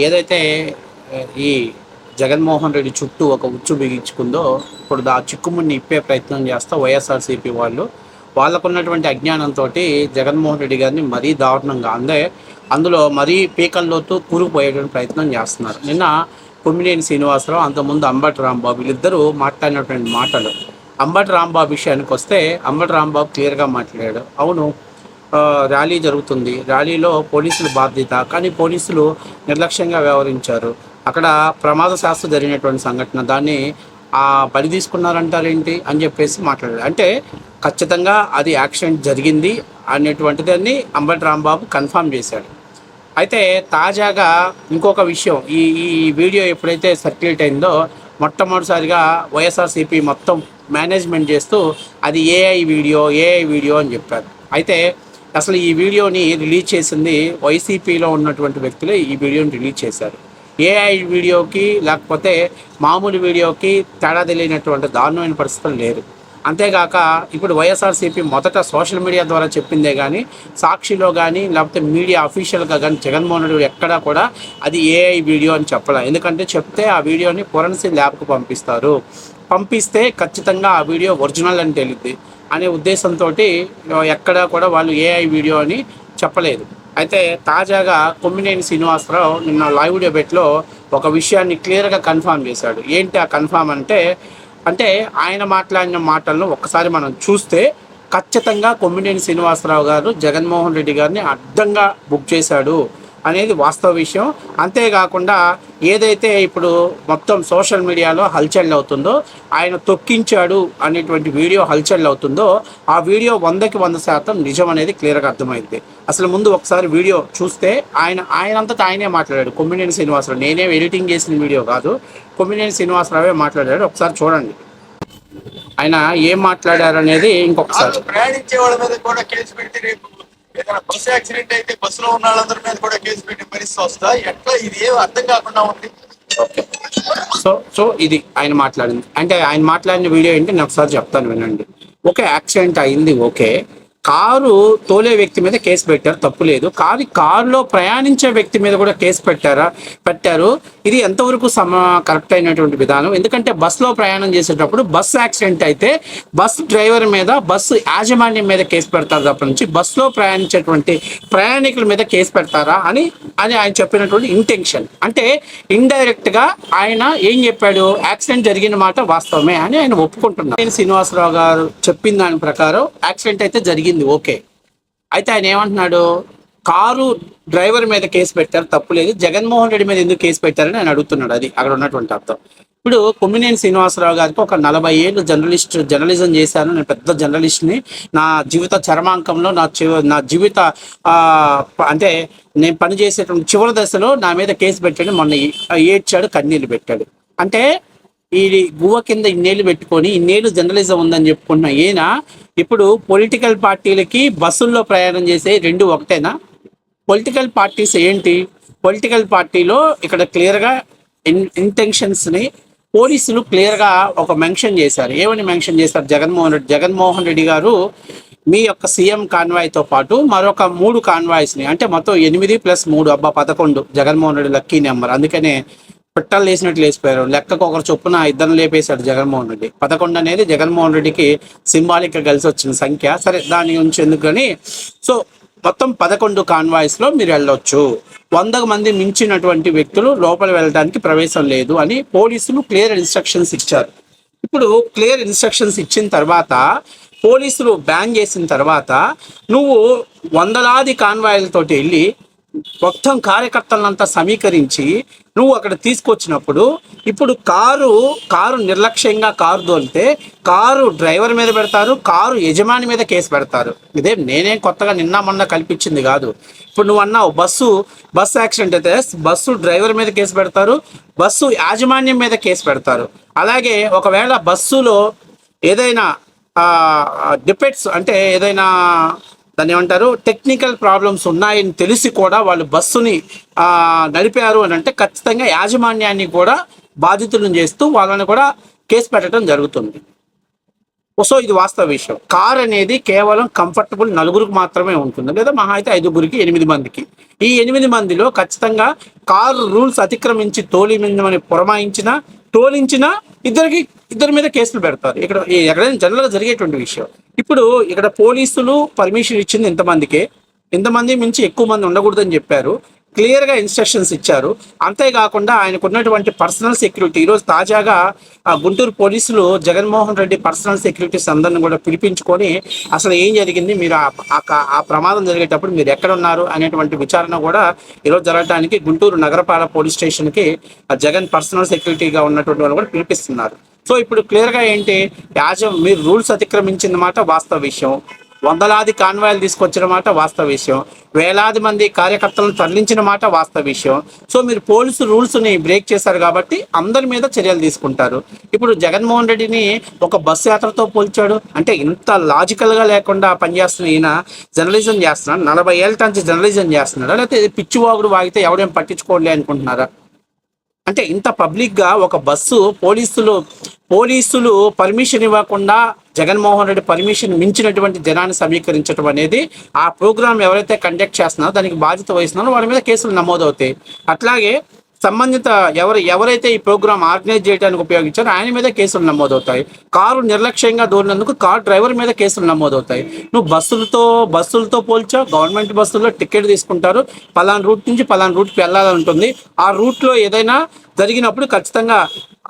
ఏదైతే ఈ జగన్మోహన్ రెడ్డి చుట్టూ ఒక ఉచ్చు బిగించుకుందో ఇప్పుడు ఆ చిక్కుముడిని ఇప్పే ప్రయత్నం చేస్తా వైఎస్ఆర్సీపీ వాళ్ళు. వాళ్ళకున్నటువంటి అజ్ఞానంతో జగన్మోహన్ రెడ్డి గారిని మరీ దారుణంగా అందే అందులో మరీ పీకల్లోతూ కూరుకుపోయేటువంటి ప్రయత్నం చేస్తున్నారు. నిన్న కొమ్మినేని శ్రీనివాసరావు అంతకుముందు అంబటి రాంబాబు వీళ్ళిద్దరూ మాట్లాడినటువంటి మాటలు. అంబటి రాంబాబు విషయానికి వస్తే అంబటి రాంబాబు క్లియర్గా మాట్లాడాడు. అవును ర్యాలీ జరుగుతుంది. ర్యాలీలో పోలీసులు బాధ్యత. కానీ పోలీసులు నిర్లక్ష్యంగా వ్యవహరించారు. అక్కడ ప్రమాద శాస్త్ర జరిగినటువంటి సంఘటన. దాన్ని బలి తీసుకున్నారంటారేంటి అని చెప్పేసి మాట్లాడారు. అంటే ఖచ్చితంగా అది యాక్సిడెంట్ జరిగింది అనేటువంటి దాన్ని అంబటి రాంబాబు కన్ఫర్మ్ చేశాడు. అయితే తాజాగా ఇంకొక విషయం. ఈ ఈ వీడియో ఎప్పుడైతే సర్క్యులేట్ అయిందో మొట్టమొదటిసారిగా వైఎస్ఆర్సీపీ మొత్తం మేనేజ్మెంట్ చేస్తూ అది ఏఐ వీడియో ఏఐ వీడియో అని చెప్పారు. అయితే అసలు ఈ వీడియోని రిలీజ్ చేసింది వైసీపీలో ఉన్నటువంటి వ్యక్తులే ఈ వీడియోని రిలీజ్ చేశారు. ఏఐ వీడియోకి లేకపోతే మామూలు వీడియోకి తేడా తెలియనటువంటి దారుణమైన పరిస్థితులు లేరు. అంతేగాక ఇప్పుడు వైఎస్ఆర్సీపీ మొదట సోషల్ మీడియా ద్వారా చెప్పిందే కానీ సాక్షిలో కానీ లేకపోతే మీడియా అఫీషియల్గా కానీ జగన్మోహన్ రెడ్డి ఎక్కడా కూడా అది ఏఐ వీడియో అని చెప్పలే. ఎందుకంటే చెప్తే ఆ వీడియోని ఫొరెన్సిక్ ల్యాబ్కు పంపిస్తారు. పంపిస్తే ఖచ్చితంగా ఆ వీడియో ఒరిజినల్ అని తెలియద్ది అనే ఉద్దేశంతో ఎక్కడా కూడా వాళ్ళు ఏఐ వీడియో అని చెప్పలేదు. అయితే తాజాగా కొమ్మినేని శ్రీనివాసరావు నిన్న లైవ్ డిబేట్లో ఒక విషయాన్ని క్లియర్గా కన్ఫామ్ చేశాడు. ఏంటి ఆ కన్ఫామ్ అంటే అంటే ఆయన మాట్లాడిన మాటలను ఒక్కసారి మనం చూస్తే ఖచ్చితంగా కొమ్మినేని శ్రీనివాసరావు గారు జగన్మోహన్ రెడ్డి గారిని అడ్డంగా బుక్ చేశాడు. అనేది వాస్తవ విషయం. అంతేకాకుండా ఏదైతే ఇప్పుడు మొత్తం సోషల్ మీడియాలో హల్చల్ అవుతుందో ఆయన తొక్కించాడు అనేటువంటి వీడియో హల్చల్ అవుతుందో ఆ వీడియో వందకి వంద శాతం నిజం అనేది క్లియర్గా అర్థమైంది. అసలు ముందు ఒకసారి వీడియో చూస్తే ఆయన ఆయనంతటా ఆయనే మాట్లాడాడు. కొమ్మినేని శ్రీనివాసరావు నేనే ఎడిటింగ్ చేసిన వీడియో కాదు. కొమ్మినేని శ్రీనివాసరావే మాట్లాడాడు. ఒకసారి చూడండి. ఆయన ఏం మాట్లాడారు అనేది ఇంకొకసారి ప్రయాణించే వాళ్ళ మీద కూడా కేసు పెడితే రేపు ఏదైనా బస్సు యాక్సిడెంట్ అయితే బస్సులో ఉన్న వాళ్ళందరి మీద కూడా కేసు పెట్టే పరిస్థితి వస్తా ఎట్లా? ఇది ఏం అర్థం కాకుండా ఉంది? సో సో ఇది ఆయన మాట్లాడింది. అంటే ఆయన మాట్లాడిన వీడియో ఏంటి? నేను ఒకసారి చెప్తాను వినండి. ఒక యాక్సిడెంట్ అయింది ఓకే. కారు తోలే వ్యక్తి మీద కేసు పెట్టారు తప్పు లేదు. కానీ కారులో ప్రయాణించే వ్యక్తి మీద కూడా కేసు పెట్టారా? పెట్టారు. ఇది ఎంతవరకు సమ కరెక్ట్ అయినటువంటి విధానం? ఎందుకంటే బస్సులో ప్రయాణం చేసేటప్పుడు బస్సు యాక్సిడెంట్ అయితే బస్ డ్రైవర్ మీద బస్సు యాజమాన్యం మీద కేసు పెడతారు తప్ప నుంచి బస్సులో ప్రయాణించేటువంటి ప్రయాణికుల మీద కేసు పెడతారా అని అని ఆయన చెప్పినటువంటి ఇంటెన్షన్ అంటే ఇండైరెక్ట్గా ఆయన ఏం చెప్పాడు? యాక్సిడెంట్ జరిగిన మాట వాస్తవమే అని ఆయన ఒప్పుకుంటున్నారు. నేను శ్రీనివాసరావు గారు చెప్పిన దాని ప్రకారం యాక్సిడెంట్ అయితే జరిగింది ఓకే. అయితే ఆయన ఏమంటున్నాడు? కారు డ్రైవర్ మీద కేసు పెట్టారు తప్పు లేదు. జగన్మోహన్ రెడ్డి మీద ఎందుకు కేసు పెట్టారని ఆయన అడుగుతున్నాడు. అది అక్కడ ఉన్నటువంటి అర్థం. ఇప్పుడు కొమ్మినేని శ్రీనివాసరావు గారికి ఒక నలభై ఏళ్ళు జర్నలిస్ట్ జర్నలిజం చేశాను. నేను పెద్ద జర్నలిస్ట్ని. నా జీవిత చరమాంకంలో నా చివ- నా జీవిత అంటే నేను పనిచేసేటువంటి చివరి దశలో నా మీద కేసు పెట్టాడు. మొన్న ఏడ్చాడు కన్నీళ్ళు పెట్టాడు. అంటే ఈ గువ్వ కింద ఇన్నేళ్ళు పెట్టుకొని ఇన్నేళ్ళు జర్నలిజం ఉందని చెప్పుకున్న ఈయన ఇప్పుడు పొలిటికల్ పార్టీలకి బస్సుల్లో ప్రయాణం చేసే రెండు ఒకటేనా? పొలిటికల్ పార్టీస్ ఏంటి? పొలిటికల్ పార్టీలో ఇక్కడ క్లియర్గా ఇన్ ఇంటెన్షన్స్ని పోలీసులు క్లియర్గా ఒక మెన్షన్ చేశారు. ఏమని మెన్షన్ చేశారు? జగన్మోహన్ రెడ్డి జగన్మోహన్ రెడ్డి గారు మీ యొక్క సీఎం కాన్వాయ్తో పాటు మరొక మూడు కాన్వాయ్స్ని అంటే మొత్తం ఎనిమిది ప్లస్ మూడు అబ్బా పదకొండు జగన్మోహన్ రెడ్డి లక్కీ నెంబర్. అందుకనే పిట్టలు లేసినట్లు లేచిపోయారు. లెక్కకు ఒకరు చొప్పున ఇద్దరు లేపేశాడు జగన్మోహన్ రెడ్డి. పదకొండు అనేది జగన్మోహన్ రెడ్డికి సింబాలిక్గా కలిసి వచ్చిన సంఖ్య. సరే దాని గురించి ఎందుకని సో మొత్తం పదకొండు కాన్వాయిస్లో మీరు వెళ్ళొచ్చు. వందకు మంది మించినటువంటి వ్యక్తులు లోపల వెళ్ళడానికి ప్రవేశం లేదు అని పోలీసులు క్లియర్ ఇన్స్ట్రక్షన్స్ ఇచ్చారు. ఇప్పుడు క్లియర్ ఇన్స్ట్రక్షన్స్ ఇచ్చిన తర్వాత పోలీసులు బ్యాన్ చేసిన తర్వాత నువ్వు వందలాది కాన్వాయిలతోటి వెళ్ళి మొత్తం కార్యకర్తలంతా సమీకరించి నువ్వు అక్కడ తీసుకొచ్చినప్పుడు ఇప్పుడు కారు కారు నిర్లక్ష్యంగా కారు దోలితే కారు డ్రైవర్ మీద పెడతారు కారు యజమాని మీద కేసు పెడతారు. ఇదే నేనేం కొత్తగా నిన్న మొన్న కల్పించింది కాదు. ఇప్పుడు నువ్వు అన్నావు బస్సు బస్సు యాక్సిడెంట్ అయితే బస్సు డ్రైవర్ మీద కేసు పెడతారు బస్సు యాజమాన్యం మీద కేసు పెడతారు. అలాగే ఒకవేళ బస్సులో ఏదైనా డిపెట్స్ అంటే ఏదైనా దాన్ని ఏమంటారు? టెక్నికల్ ప్రాబ్లమ్స్ ఉన్నాయని తెలిసి కూడా వాళ్ళు బస్సుని నడిపారు అని అంటే ఖచ్చితంగా యాజమాన్యాన్ని కూడా బాధితులను చేస్తూ వాళ్ళని కూడా కేసు పెట్టడం జరుగుతుంది. సో ఇది వాస్తవ విషయం. కార్ అనేది కేవలం కంఫర్టబుల్ నలుగురికి మాత్రమే ఉంటుంది. లేదా మహా అయితే ఐదుగురికి ఎనిమిది మందికి. ఈ ఎనిమిది మందిలో ఖచ్చితంగా కారు రూల్స్ అతిక్రమించి తోలిమిందమని పురమాయించిన తోలించిన ఇద్దరికి ఇద్దరి మీద కేసులు పెడతారు. ఇక్కడ ఎక్కడైనా జనరల్గా జరిగేటువంటి విషయం. ఇప్పుడు ఇక్కడ పోలీసులు పర్మిషన్ ఇచ్చింది ఇంతమందికే. ఇంతమంది మించి ఎక్కువ మంది ఉండకూడదని చెప్పారు. క్లియర్గా ఇన్స్ట్రక్షన్స్ ఇచ్చారు. అంతేకాకుండా ఆయనకు ఉన్నటువంటి పర్సనల్ సెక్యూరిటీ ఈరోజు తాజాగా ఆ గుంటూరు పోలీసులు జగన్మోహన్ రెడ్డి పర్సనల్ సెక్యూరిటీస్ అందరిని కూడా పిలిపించుకొని అసలు ఏం జరిగింది మీరు ఆ- ప్రమాదం జరిగేటప్పుడు మీరు ఎక్కడ ఉన్నారు అనేటువంటి విచారణ కూడా ఈరోజు జరగడానికి గుంటూరు నగరపాలక పోలీస్ స్టేషన్కి జగన్ పర్సనల్ సెక్యూరిటీగా ఉన్నటువంటి వాళ్ళు కూడా పిలిపిస్తున్నారు. సో ఇప్పుడు క్లియర్గా ఏంటి యాజం మీరు రూల్స్ అతిక్రమించిన మాట వాస్తవ విషయం. వందలాది కాన్వాయిలు తీసుకొచ్చిన మాట వాస్తవ విషయం. వేలాది మంది కార్యకర్తలను తరలించిన మాట వాస్తవ విషయం. సో మీరు పోలీసు రూల్స్ని బ్రేక్ చేశారు కాబట్టి అందరి మీద చర్యలు తీసుకుంటారు. ఇప్పుడు జగన్మోహన్ రెడ్డిని ఒక బస్సు యాత్రతో పోల్చాడు. అంటే ఇంత లాజికల్గా లేకుండా పనిచేస్తున్న ఈయన జర్నలిజం చేస్తున్నాడు? నలభై ఏళ్ళ నుంచి జర్నలిజం చేస్తున్నాడు? లేకపోతే పిచ్చివాగుడు వాగితే ఎవడేం పట్టించుకోలే అనుకుంటున్నారా? అంటే ఇంత పబ్లిక్గా ఒక బస్సు పోలీసులు పోలీసులు పర్మిషన్ ఇవ్వకుండా జగన్మోహన్ రెడ్డి పర్మిషన్ మించినటువంటి జనాన్ని సమీకరించడం అనేది ఆ ప్రోగ్రామ్ ఎవరైతే కండక్ట్ చేస్తున్నారో దానికి బాధ్యత వహిస్తున్నారో వాళ్ళ మీద కేసులు నమోదవుతాయి. అట్లాగే సంబంధిత ఎవరు ఎవరైతే ఈ ప్రోగ్రామ్ ఆర్గనైజ్ చేయడానికి ఉపయోగించారో ఆయన మీద కేసులు నమోదవుతాయి. కారు నిర్లక్ష్యంగా దూరినందుకు కార్ డ్రైవర్ మీద కేసులు నమోదవుతాయి. నువ్వు బస్సులతో బస్సులతో పోల్చావు గవర్నమెంట్ బస్సుల్లో టికెట్ తీసుకుంటారు. పలానా రూట్ నుంచి పలానా రూట్కి వెళ్ళాలని ఉంటుంది. ఆ రూట్లో ఏదైనా జరిగినప్పుడు ఖచ్చితంగా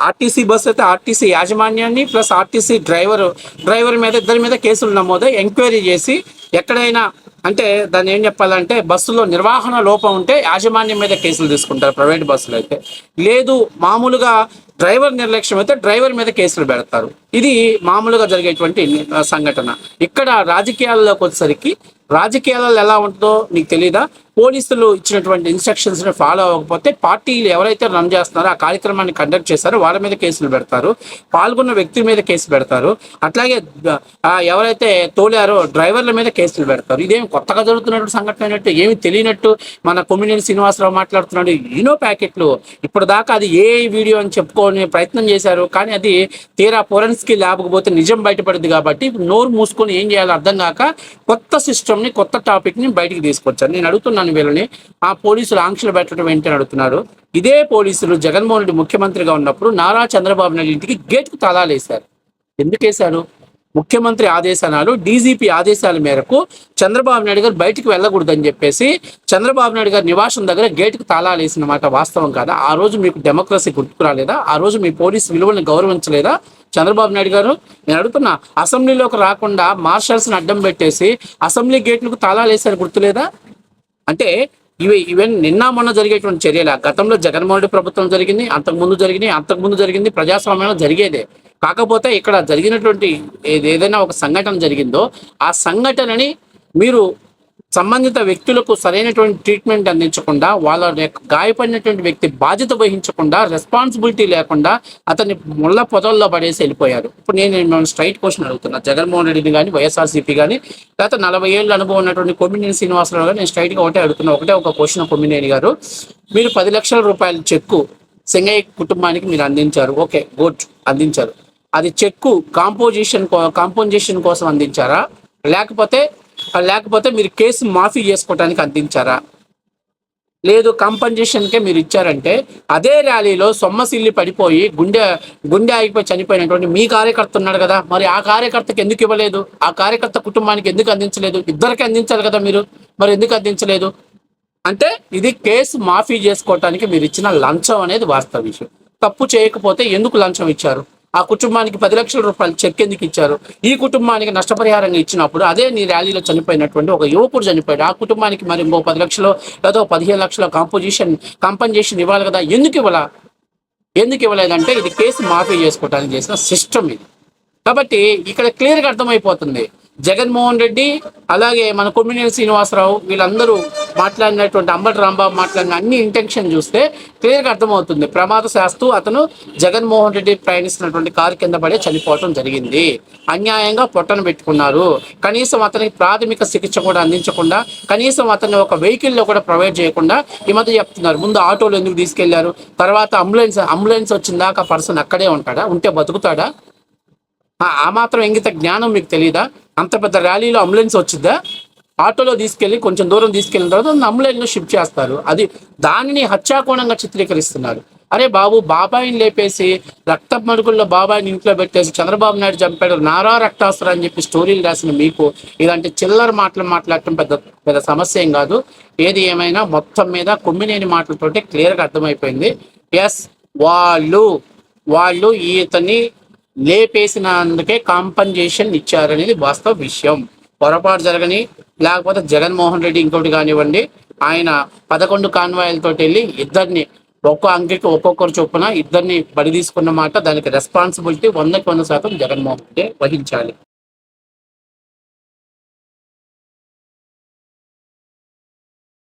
ఆర్టీసీ బస్సు అయితే ఆర్టీసీ యాజమాన్యాన్ని ప్లస్ ఆర్టీసీ డ్రైవర్ డ్రైవర్ మీద ఇద్దరి మీద కేసులు నమోదై ఎంక్వైరీ చేసి ఎక్కడైనా అంటే దాన్ని ఏం చెప్పాలంటే బస్సులో నిర్వహణ లోపం ఉంటే యాజమాన్యం మీద కేసులు తీసుకుంటారు ప్రైవేట్ బస్సులు అయితే. లేదు మామూలుగా డ్రైవర్ నిర్లక్ష్యం అయితే డ్రైవర్ మీద కేసులు పెడతారు. ఇది మామూలుగా జరిగేటువంటి సంఘటన. ఇక్కడ రాజకీయాల్లోకి వచ్చేసరికి రాజకీయాలలో ఎలా ఉంటుందో నీకు తెలీదా? పోలీసులు ఇచ్చినటువంటి ఇన్స్ట్రక్షన్స్ని ఫాలో అవ్వకపోతే పార్టీలు ఎవరైతే రన్ చేస్తున్నారో ఆ కార్యక్రమాన్ని కండక్ట్ చేస్తారో. వాళ్ళ మీద కేసులు పెడతారు. పాల్గొన్న వ్యక్తి మీద కేసు పెడతారు. అట్లాగే ఎవరైతే తోలారో డ్రైవర్ల మీద కేసులు పెడతారు. ఇదేం కొత్తగా జరుగుతున్నటువంటి సంఘటన అయినట్టు ఏమి తెలియనట్టు మన కొమ్మినేని శ్రీనివాసరావు మాట్లాడుతున్నాడు. ఈనో ప్యాకెట్లు. ఇప్పుడు దాకా అది ఏ వీడియో అని చెప్పుకోని ప్రయత్నం చేశారు. కానీ అది తీరా ఫోరెన్సిక్ ల్యాబ్కి పోతే నిజం బయటపడింది కాబట్టి నోరు మూసుకొని ఏం చేయాలో అర్థం కాక కొత్త సిస్టమ్ని కొత్త టాపిక్ని బయటికి తీసుకొచ్చారు. నేను అడుగుతున్నాను వీళ్ళని. ఆ పోలీసులు ఆంక్షలు పెట్టడం ఏంటని అడుగుతున్నారు. ఇదే పోలీసులు జగన్మోహన్ రెడ్డి ముఖ్యమంత్రిగా ఉన్నప్పుడు నారా చంద్రబాబు నాయుడు ఇంటికి గేట్కు తాళాలు వేశారు. ఎందుకు వేశారు? ముఖ్యమంత్రి ఆదేశాలు డీజీపీ ఆదేశాల మేరకు చంద్రబాబు నాయుడు గారు బయటికి వెళ్ళకూడదని చెప్పేసి చంద్రబాబు నాయుడు గారి నివాసం దగ్గర గేటుకు తాళాలు వేసినమాట వాస్తవం కాదా? ఆ రోజు మీకు డెమోక్రసీ గుర్తుకు రాలేదా? ఆ రోజు మీ పోలీస్ విలువలను గౌరవించలేదా? చంద్రబాబు నాయుడు గారు నేను అడుగుతున్నా అసెంబ్లీలోకి రాకుండా మార్షల్స్ని అడ్డం పెట్టేసి అసెంబ్లీ గేట్లకు తాళాలు వేసారు గుర్తులేదా? అంటే ఇవి ఈవెన్ నిన్న మొన్న జరిగేటువంటి చర్యలు. గతంలో జగన్మోహన్ రెడ్డి ప్రభుత్వం జరిగింది అంతకుముందు జరిగింది అంతకుముందు జరిగింది ప్రజాస్వామ్యంలో జరిగేదే. కాకపోతే ఇక్కడ జరిగినటువంటి ఏదైనా ఒక సంఘటన జరిగిందో ఆ సంఘటనని మీరు సంబంధిత వ్యక్తులకు సరైనటువంటి ట్రీట్మెంట్ అందించకుండా వాళ్ళ యొక్క గాయపడినటువంటి వ్యక్తి బాధ్యత వహించకుండా రెస్పాన్సిబిలిటీ లేకుండా అతన్ని ముళ్ళ పొదల్లో పడేసి వెళ్ళిపోయారు. ఇప్పుడు నేను మిమ్మల్ని స్ట్రైట్ క్వశ్చన్ అడుగుతున్నా. జగన్మోహన్ రెడ్డిని కానీ వైఎస్ఆర్సీపీ కానీ గత నలభై ఏళ్ళ అనుభవం ఉన్నటువంటి కొమ్మినేని శ్రీనివాసరావు గారు నేను స్ట్రైట్గా ఒకటే అడుగుతున్నా. ఒకటే ఒక క్వశ్చన్ కొమ్మినేని గారు. మీరు పది లక్షల రూపాయల చెక్కు సింగయ్య కుటుంబానికి మీరు అందించారు. ఓకే గుడ్ అందించారు. అది చెక్కు కాంపోజిషన్ కాంపోజిషన్ కోసం అందించారా? లేకపోతే లేకపోతే మీరు కేసు మాఫీ చేసుకోవడానికి అందించారా? లేదు కంపన్సేషన్కే మీరు ఇచ్చారంటే అదే ర్యాలీలో సొమ్మసిల్లి పడిపోయి గుండె గుండె ఆగిపోయి చనిపోయినటువంటి మీ కార్యకర్త ఉన్నాడు కదా మరి ఆ కార్యకర్తకి ఎందుకు ఇవ్వలేదు? ఆ కార్యకర్త కుటుంబానికి ఎందుకు అందించలేదు? ఇద్దరికి అందించాలి కదా మీరు మరి ఎందుకు అందించలేదు? అంటే ఇది కేసు మాఫీ చేసుకోవటానికి మీరు ఇచ్చిన లంచం అనేది వాస్తవ విషయం. తప్పు చేయకపోతే ఎందుకు లంచం ఇచ్చారు? ఆ కుటుంబానికి పది లక్షల రూపాయలు చెక్ ఎందుకు ఇచ్చారు? ఈ కుటుంబానికి నష్టపరిహారంగా ఇచ్చినప్పుడు అదే నీ ర్యాలీలో చనిపోయినటువంటి ఒక యువకుడు చనిపోయాడు. ఆ కుటుంబానికి మరి ఇంకో పది లక్షలు లేదా పదిహేను లక్షల కాంపోజిషన్ కాంపన్సేషన్ ఇవ్వాలి కదా? ఎందుకు ఇవ్వాలా? ఎందుకు ఇవ్వలేదంటే ఇది కేసు మాఫీ చేసుకోవడానికి చేసిన సిస్టమ్ ఇది. కాబట్టి ఇక్కడ క్లియర్గా అర్థమైపోతుంది. జగన్మోహన్ రెడ్డి అలాగే మన కొమ్మినేని శ్రీనివాసరావు వీళ్ళందరూ మాట్లాడినటువంటి అంబటి రాంబాబు మాట్లాడిన అన్ని ఇంటెన్షన్ చూస్తే క్లియర్గా అర్థమవుతుంది. ప్రమాద శాస్తు అతను జగన్మోహన్ రెడ్డి ప్రయాణిస్తున్నటువంటి కారు కింద పడే చనిపోవటం జరిగింది. అన్యాయంగా పొట్టను పెట్టుకున్నారు. కనీసం అతనికి ప్రాథమిక చికిత్స కూడా అందించకుండా కనీసం అతన్ని ఒక వెహికల్లో కూడా ప్రొవైడ్ చేయకుండా ఈ మధ్య చెప్తున్నారు. ముందు ఆటోలో ఎందుకు తీసుకెళ్ళారు? తర్వాత అంబులెన్స్ అంబులెన్స్ వచ్చిన దాకా పర్సన్ అక్కడే ఉంటాడా? ఉంటే బతుకుతాడా? ఆ మాత్రం ఇంగిత జ్ఞానం మీకు తెలియదా అంత పెద్ద ర్యాలీలో అంబులెన్స్ వచ్చిద్దా? ఆటోలో తీసుకెళ్ళి కొంచెం దూరం తీసుకెళ్ళిన తర్వాత అంబులెన్స్ షిఫ్ట్ చేస్తారు. అది దానిని హత్యాకోణంగా చిత్రీకరిస్తున్నారు. అరే బాబు బాబాయిని లేపేసి రక్త మడుగుల్లో బాబాయిని ఇంట్లో పెట్టేసి చంద్రబాబు నాయుడు చంపాడు. నారా రక్తాస్త్ర అని చెప్పి స్టోరీలు రాసిన మీకు ఇలాంటి చిల్లర మాటలు మాట్లాడటం పెద్ద పెద్ద సమస్య ఏం కాదు. ఏది ఏమైనా మొత్తం మీద కొమ్మినేని మాటలతోటి క్లియర్గా అర్థమైపోయింది. ఎస్ వాళ్ళు వాళ్ళు ఈతని లేపేసినందుకే కాంపన్సేషన్ ఇచ్చారనేది వాస్తవ విషయం. పొరపాటు జరగని లేకపోతే జగన్మోహన్ రెడ్డి ఇంకోటి కానివ్వండి ఆయన పదకొండు కాన్వాయిలతో వెళ్ళి ఇద్దరిని ఒక్కో అంకెకి ఒక్కొక్కరు చొప్పున ఇద్దరిని బడి తీసుకున్న మాట దానికి రెస్పాన్సిబిలిటీ వందకి వంద శాతం జగన్మోహన్ రెడ్డి వహించాలి.